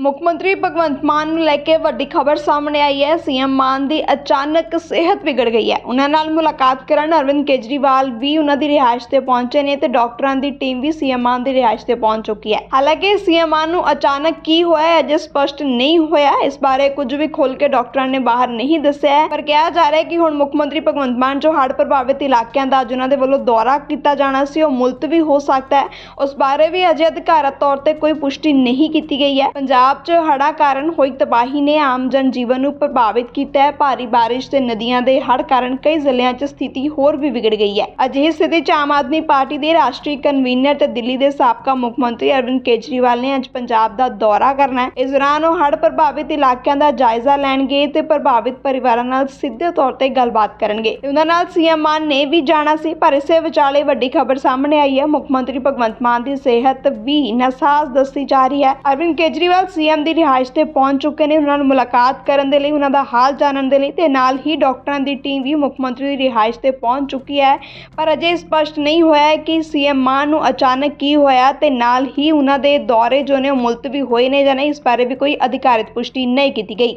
ਮੁੱਖ ਮੰਤਰੀ ਭਗਵੰਤ ਮਾਨ ਨੂੰ ਲੈ ਕੇ ਵੱਡੀ ਖਬਰ ਸਾਹਮਣੇ ਆਈ ਹੈ। ਸੀਐਮ ਮਾਨ ਦੀ ਅਚਾਨਕ ਸਿਹਤ ਵਿਗੜ ਗਈ ਹੈ। ਉਹਨਾਂ ਨਾਲ ਮੁਲਾਕਾਤ ਕਰਨ ਅਰਵਿੰਦ ਕੇਜਰੀਵਾਲ ਵੀ ਉਹਨਾਂ ਦੀ ਰਿਹਾਇਸ਼ ਤੇ ਪਹੁੰਚੇ ਨੇ ਤੇ ਡਾਕਟਰਾਂ ਦੀ ਟੀਮ ਵੀ ਸੀਐਮ ਮਾਨ ਦੀ ਰਿਹਾਇਸ਼ ਤੇ ਪਹੁੰਚ ਚੁੱਕੀ ਹੈ। ਹਾਲਾਂਕਿ ਸੀਐਮ ਮਾਨ ਨੂੰ ਅਚਾਨਕ ਕੀ ਹੋਇਆ ਹੈ, ਅਜੇ ਸਪਸ਼ਟ ਨਹੀਂ ਹੋਇਆ। ਇਸ ਬਾਰੇ ਕੁਝ ਵੀ ਖੋਲ ਕੇ ਡਾਕਟਰਾਂ ਨੇ ਬਾਹਰ ਨਹੀਂ ਦੱਸਿਆ ਹੈ। ਪਰ ਕਿਹਾ ਜਾ ਰਿਹਾ ਹੈ ਕਿ ਹੁਣ ਮੁੱਖ ਮੰਤਰੀ ਭਗਵੰਤ ਮਾਨ ਜੋ ਹੜ੍ਹ ਪ੍ਰਭਾਵਿਤ ਇਲਾਕਿਆਂ ਦਾ ਅੱਜ ਉਹਨਾਂ ਦੇ ਵੱਲੋਂ ਦੌਰਾ ਕੀਤਾ ਜਾਣਾ ਸੀ, ਉਹ ਮੁਲਤਵੀ ਹੋ ਸਕਦਾ ਹੈ। ਉਸ ਬਾਰੇ ਵੀ ਅਜੇ ਅਧਿਕਾਰਤ ਤੌਰ ਤੇ ਕੋਈ ਪੁਸ਼ਟੀ ਨਹੀਂ ਕੀਤੀ ਗਈ ਹੈ। ਪੰਜਾਬ 'ਚ ਹੜ੍ਹਾਂ ਕਾਰਨ ਹੋਈ ਤਬਾਹੀ ਨੇ ਆਮ ਜਨ ਜੀਵਨ ਨੂੰ ਪ੍ਰਭਾਵਿਤ ਕੀਤਾ ਹੈ। ਭਾਰੀ ਬਾਰਿਸ਼ ਤੇ ਨਦੀਆਂ ਦੇ ਹੜ੍ਹ ਕਾਰਨ ਕਈ ਜ਼ਿਲ੍ਹਿਆਂ 'ਚ ਸਥਿਤੀ ਹੋਰ ਵੀ ਵਿਗੜ ਗਈ ਹੈ। ਅਜਿਹੀ ਸਥਿਤੀ 'ਚ ਆਮ ਆਦਮੀ ਪਾਰਟੀ ਦੇ ਰਾਸ਼ਟਰੀ ਕਨਵੀਨਰ ਤੇ ਦਿੱਲੀ ਦੇ ਸਾਬਕਾ ਮੁੱਖ ਮੰਤਰੀ ਅਰਵਿੰਦ ਕੇਜਰੀਵਾਲ ਨੇ ਅੱਜ ਪੰਜਾਬ ਦਾ ਦੌਰਾ ਕਰਨਾ ਹੈ। ਇਸ ਦੌਰਾਨ ਉਹ ਹੜ੍ਹ ਪ੍ਰਭਾਵਿਤ ਇਲਾਕਿਆਂ ਦਾ ਜਾਇਜ਼ਾ ਲੈਣਗੇ ਤੇ ਪ੍ਰਭਾਵਿਤ ਪਰਿਵਾਰਾਂ ਨਾਲ ਸਿੱਧੇ ਤੌਰ ਤੇ ਗੱਲਬਾਤ ਕਰਨਗੇ। ਉਹਨਾਂ ਨਾਲ ਸੀਐਮ ਮਾਨ ਨੇ ਵੀ ਜਾਣਾ ਸੀ, ਪਰ ਇਸੇ ਵਿਚਾਲੇ ਵੱਡੀ ਖਬਰ ਸਾਹਮਣੇ ਆਈ ਹੈ। ਮੁੱਖ ਮੰਤਰੀ ਭਗਵੰਤ ਮਾਨ ਦੀ ਸਿਹਤ ਵੀ ਨਸਾਜ਼ ਦੱਸੀ ਜਾ ਰਹੀ ਹੈ। ਅਰਵਿੰਦ ਕੇਜਰੀਵਾਲ ਸੀਐਮ ਦੀ ਰਿਹਾਇਸ਼ ਤੇ ਪਹੁੰਚ ਚੁੱਕੇ ਨੇ। ਉਹਨਾਂ ਨੂੰ ਮੁਲਾਕਾਤ ਕਰਨ ਦੇ ਲਈ, ਉਹਨਾਂ ਦਾ ਹਾਲ ਜਾਣਨ ਦੇ ਲਈ ਤੇ ਨਾਲ ਹੀ ਡਾਕਟਰਾਂ ਦੀ ਟੀਮ ਵੀ ਮੁੱਖ ਮੰਤਰੀ ਦੀ ਰਿਹਾਇਸ਼ ਤੇ ਪਹੁੰਚ ਚੁੱਕੀ ਹੈ। ਪਰ ਅਜੇ ਸਪਸ਼ਟ ਨਹੀਂ ਹੋਇਆ ਹੈ ਕਿ ਸੀਐਮ ਮਾਨ ਨੂੰ ਅਚਾਨਕ ਕੀ ਹੋਇਆ ਤੇ ਨਾਲ ਹੀ ਉਹਨਾਂ ਦੇ ਦੌਰੇ ਜੋ ਨੇ ਉਹ ਮੁਲਤਵੀ ਹੋਏ ਨੇ ਜਾਂ ਨਹੀਂ, ਇਸ ਬਾਰੇ ਵੀ ਕੋਈ ਅਧਿਕਾਰਿਤ ਪੁਸ਼ਟੀ ਨਹੀਂ ਕੀਤੀ ਗਈ।